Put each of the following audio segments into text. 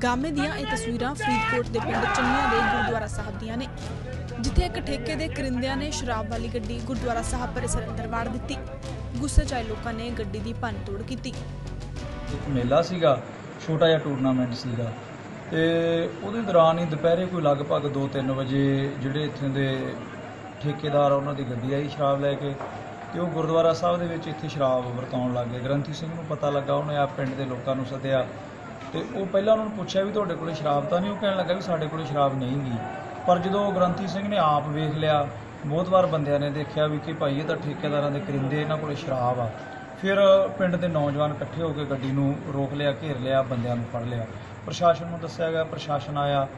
ਹੰਗਾਮੇ ਦੀਆਂ ਇਹ ਤਸਵੀਰਾਂ ਫਰੀਦਕੋਟ ਦੇ ਪਿੰਡ ਚੰਨੀਆਂ ਦੇ ਗੁਰਦੁਆਰਾ ਸਾਹਿਬ ਦੀਆਂ ਨੇ, ਜਿੱਥੇ ਇੱਕ ਠੇਕੇ ਦੇ ਕਰਿੰਦਿਆਂ ਨੇ ਸ਼ਰਾਬ ਵਾਲੀ ਗੱਡੀ ਗੁਰਦੁਆਰਾ ਸਾਹਿਬ ਪਰਿਸਰ ਅੰਦਰ ਵਾੜ ਦਿੱਤੀ। ਗੁੱਸੇ 'ਚ ਆਏ ਲੋਕਾਂ ਨੇ ਗੱਡੀ ਦੀ ਭੰਨਤੋੜ ਕੀਤੀ। ਇੱਕ ਮੇਲਾ ਸੀਗਾ, ਛੋਟਾ ਜਿਹਾ ਟੂਰਨਾਮੈਂਟ ਸੀਗਾ। ਤੇ ਉਹਦੇ ਦੌਰਾਨ ਹੀ ਦੁਪਹਿਰੇ ਕੋਈ ਲਗਭਗ 2-3 ਵਜੇ ਜਿਹੜੇ ਇੱਥੇ ਦੇ ਠੇਕੇਦਾਰ ਉਹਨਾਂ ਦੀ ਗੱਡੀ ਆਈ ਸ਼ਰਾਬ ਲੈ ਕੇ ਤੇ ਉਹ ਗੁਰਦੁਆਰਾ ਸਾਹਿਬ ਦੇ ਵਿੱਚ ਇੱਥੇ ਸ਼ਰਾਬ ਵਰਤਾਉਣ ਲੱਗ ਗਏ। ਗ੍ਰੰਥੀ ਸਿੰਘ ਨੂੰ ਪਤਾ ਲੱਗਾ, ਉਹਨੇ ਆ ਪਿੰਡ ਦੇ ਲੋਕਾਂ ਨੂੰ ਸੱਦਿਆ। ਤੇ ਉਹ ਪਹਿਲਾਂ ਉਹਨਾਂ ਨੂੰ ਪੁੱਛਿਆ ਵੀ ਤੁਹਾਡੇ ਕੋਲੇ ਸ਼ਰਾਬ ਤਾਂ ਨਹੀਂ? ਉਹ ਕਹਿਣ ਲੱਗਾ ਵੀ ਸਾਡੇ ਕੋਲੇ ਸ਼ਰਾਬ ਨਹੀਂ ਗਈ ਪਰ ਜਦੋਂ ਗ੍ਰੰਥੀ ਸਿੰਘ ਨੇ ਆਪ ਵੇਖ ਲਿਆ, ਬਹੁਤ ਵਾਰ ਬੰਦਿਆਂ ਨੇ ਦੇਖਿਆ ਵੀ ਕਿ ਭਾਈ ਇਹ ਤਾਂ ਠੇਕੇਦਾਰਾਂ ਦੇ ਕਰਿੰਦੇ, ਇਹਨਾਂ ਕੋਲੇ ਸ਼ਰਾਬ ਆ। ਫਿਰ ਪਿੰਡ ਦੇ ਨੌਜਵਾਨ ਇਕੱਠੇ ਹੋ ਕੇ ਗੱਡੀ ਨੂੰ ਰੋਕ ਲਿਆ, ਘੇਰ ਲਿਆ, ਬੰਦਿਆਂ ਨੂੰ ਫੜ ਲਿਆ। ਪ੍ਰਸ਼ਾਸਨ ਨੂੰ ਦੱਸਿਆ ਗਿਆ, ਪ੍ਰਸ਼ਾਸਨ ਆਇਆ।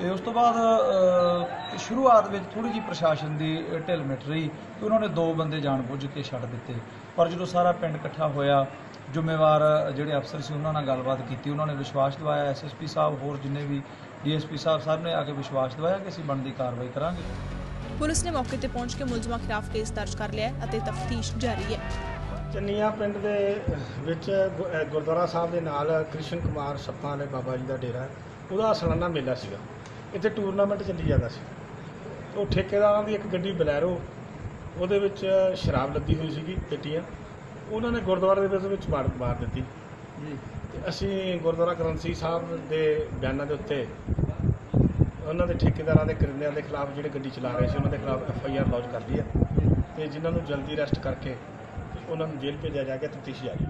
ਤੇ ਉਸ ਤੋਂ ਬਾਅਦ ਸ਼ੁਰੂਆਤ ਵਿੱਚ ਥੋੜੀ ਜਿਹੀ ਪ੍ਰਸ਼ਾਸਨ ਦੀ ਢਿੱਲ ਮਿਟ ਰਹੀ ਤੇ ਉਹਨਾਂ ਨੇ ਦੋ ਬੰਦੇ ਜਾਣਬੁੱਝ ਕੇ ਛੱਡ ਦਿੱਤੇ। ਪਰ ਜਦੋਂ ਸਾਰਾ ਪਿੰਡ ਇਕੱਠਾ ਹੋਇਆ ਜ਼ਿੰਮੇਵਾਰ ਜਿਹੜੇ ਅਫਸਰ ਸੀ ਉਹਨਾਂ ਨਾਲ ਗੱਲਬਾਤ ਕੀਤੀ ਉਹਨਾਂ ਨੇ ਵਿਸ਼ਵਾਸ ਦਿਵਾਇਆ। ਐਸਐਸਪੀ ਸਾਹਿਬ ਹੋਰ ਜਿੰਨੇ ਵੀ ਡੀਐਸਪੀ ਸਾਹਿਬ ਸਭ ਨੇ ਆ ਕੇ ਵਿਸ਼ਵਾਸ ਦਿਵਾਇਆ ਕਿ ਅਸੀਂ ਬਣਦੀ ਕਾਰਵਾਈ ਕਰਾਂਗੇ। ਪੁਲਿਸ ਨੇ ਮੌਕੇ ਤੇ ਪਹੁੰਚ ਕੇ ਮੁਲਜ਼ਮਾਂ ਖਿਲਾਫ ਕੇਸ ਦਰਜ ਕਰ ਲਿਆ ਅਤੇ ਤਫਤੀਸ਼ ਜਾਰੀ ਹੈ। ਚੰਨੀਆਂ ਪਿੰਡ ਦੇ ਵਿੱਚ ਗੁਰਦੁਆਰਾ ਸਾਹਿਬ ਦੇ ਨਾਲ ਕ੍ਰਿਸ਼ਨ ਕੁਮਾਰ ਸੱਪਾਂ ਵਾਲੇ ਬਾਬਾ ਜੀ ਦਾ ਡੇਰਾ। ਉਹਦਾ ਸਾਲਾਨਾ ਮੇਲਾ ਸੀਗਾ। ਇੱਥੇ ਟੂਰਨਾਮੈਂਟ ਚੱਲੀ ਜਾਂਦਾ ਸੀ। ਉਹ ਠੇਕੇਦਾਰਾਂ ਦੀ ਇੱਕ ਗੱਡੀ ਬਲੈਰੋ ਉਹਦੇ ਵਿੱਚ ਸ਼ਰਾਬ ਲੱਦੀ ਹੋਈ ਸੀਗੀ ਪੇਟੀਆਂ। ਉਹਨਾਂ ਨੇ ਗੁਰਦੁਆਰੇ ਦੇ ਵਿੱਚ ਮਾਰ ਮਾਰ ਦਿੱਤੀ। ਜੀ। ਤੇ ਅਸੀਂ ਗੁਰਦੁਆਰਾ ਗ੍ਰੰਥੀ ਸਾਹਿਬ ਦੇ ਬਿਆਨਾਂ ਦੇ ਉੱਤੇ ਉਹਨਾਂ ਦੇ ਠੇਕੇਦਾਰਾਂ ਦੇ ਕਰਿੰਦਿਆਂ ਦੇ ਖਿਲਾਫ ਜਿਹੜੇ ਗੱਡੀ ਚਲਾ ਰਹੇ ਸੀ ਉਹਨਾਂ ਦੇ ਖਿਲਾਫ ਐਫ ਆਈ ਆਰ ਲੌਂਚ ਕਰ ਲਈ ਹੈ। ਤੇ ਜਿਨ੍ਹਾਂ ਨੂੰ ਜਲਦੀ ਅਰੈਸਟ ਕਰਕੇ ਉਹਨਾਂ ਨੂੰ ਜੇਲ੍ਹ ਭੇਜਿਆ ਜਾ ਕੇ ਤਫਤੀਸ਼ ਜਾਰੀ